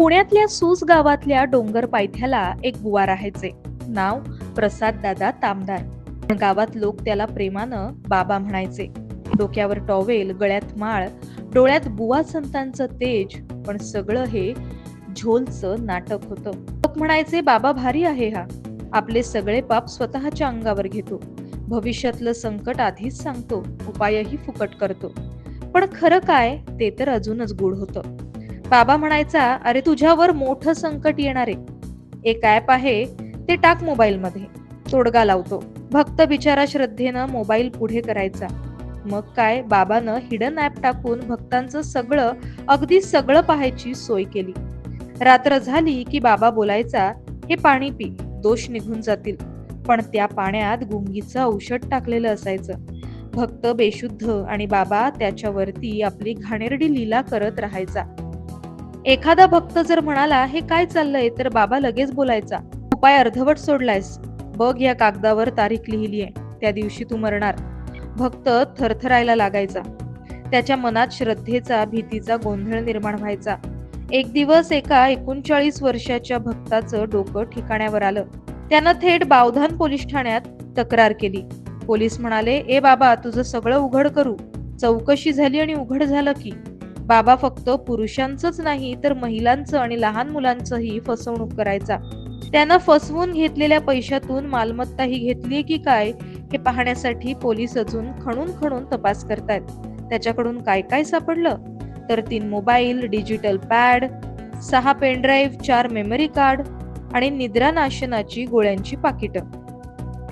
पुण्यातल्या सूस गावातल्या डोंगर पायथ्याला एक बुवा राहायचे. नाव प्रसाद दादा तामदार. पण गावात लोक त्याला प्रेमानं बाबा म्हणायचे. डोक्यावर टॉवेल गळ्यात माळ डोळ्यात बुवा संतांचं तेज पण सगळं हे झोलचं नाटक होतं. लोक म्हणायचे बाबा भारी आहे हा. आपले सगळे पाप स्वतःच्या अंगावर घेतो. भविष्यातलं संकट आधीच सांगतो. उपायही फुकट करतो. पण खरं काय ते तर अजूनच गुढ होतं. बाबा म्हणायचा अरे तुझ्यावर मोठं संकट येणार आहे. एक ऍप आहे ते टाक मोबाईल मध्ये तोडगा लावतो. भक्त बिचारा श्रद्धेनं मोबाईल पुढे करायचा. मग काय? बाबानं हिडन ऍप टाकून भक्तांचं सगळं अगदी सगळं पाहायची सोय केली. रात्र झाली की बाबा बोलायचा हे पाणी पी दोष निघून जातील. पण त्या पाण्यात गुंगीचं औषध टाकलेलं असायचं. भक्त बेशुद्ध आणि बाबा त्याच्यावरती आपली घाणेरडी लीला करत राहायचा. एखादा भक्त जर म्हणाला हे काय चाललंय? तर बाबा लगेच बोलायचा उपाय अर्धवट सोडलायस. बघ या कागदावर तारीख लिहिली आहे त्या दिवशी तू मरणार. भक्त थरथरायला लागायचा. त्याच्या मनात श्रद्धेचा भीतीचा गोंधळ निर्माण व्हायचा. एक दिवस एका एकोणचाळीस वर्षाच्या भक्ताचं डोकं ठिकाण्यावर आलं. त्यानं थेट बावधान पोलीस ठाण्यात तक्रार केली. पोलीस म्हणाले ए बाबा तुझं सगळं उघड करू. चौकशी झाली आणि उघड झालं की बाबा फक्त पुरुषांचंच नाही तर महिलांचं आणि लहान मुलांचंही फसवणूक करायचा. त्यानं फसवून घेतलेल्या पैशातून मालमत्ताही घेतली की काय हे पाहण्यासाठी पोलीस अजून खणून खणून तपास करतायत. त्याच्याकडून काय काय सापडलं? तर तीन मोबाईल डिजिटल पॅड सहा पेनड्राईव्ह चार मेमरी कार्ड आणि निद्रानाशनाची गोळ्यांची पाकिटं.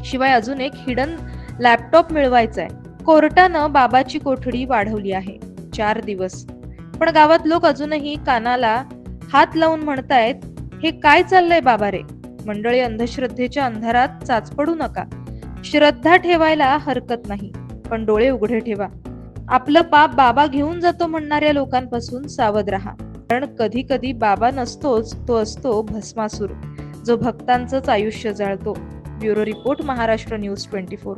शिवाय अजून एक हिडन लॅपटॉप मिळवायचा आहे कोर्टानं बाबाची कोठडी वाढवली आहे. चार दिवस. पण गावात लोक अजूनही कानाला हात लावून म्हणतायत हे काय चाललंय बाबा रे मंडळी अंधश्रद्धेच्या अंधारात चाचपडू नका. श्रद्धा ठेवायला हरकत नाही पण डोळे उघडे ठेवा. आपलं पाप बाबा घेऊन जातो म्हणणाऱ्या लोकांपासून सावध राहा. कारण कधी कधी बाबा नसतोच तो असतो भस्मासूर जो भक्तांचंच आयुष्य जाळतो. Bureau report Maharashtra news twenty four.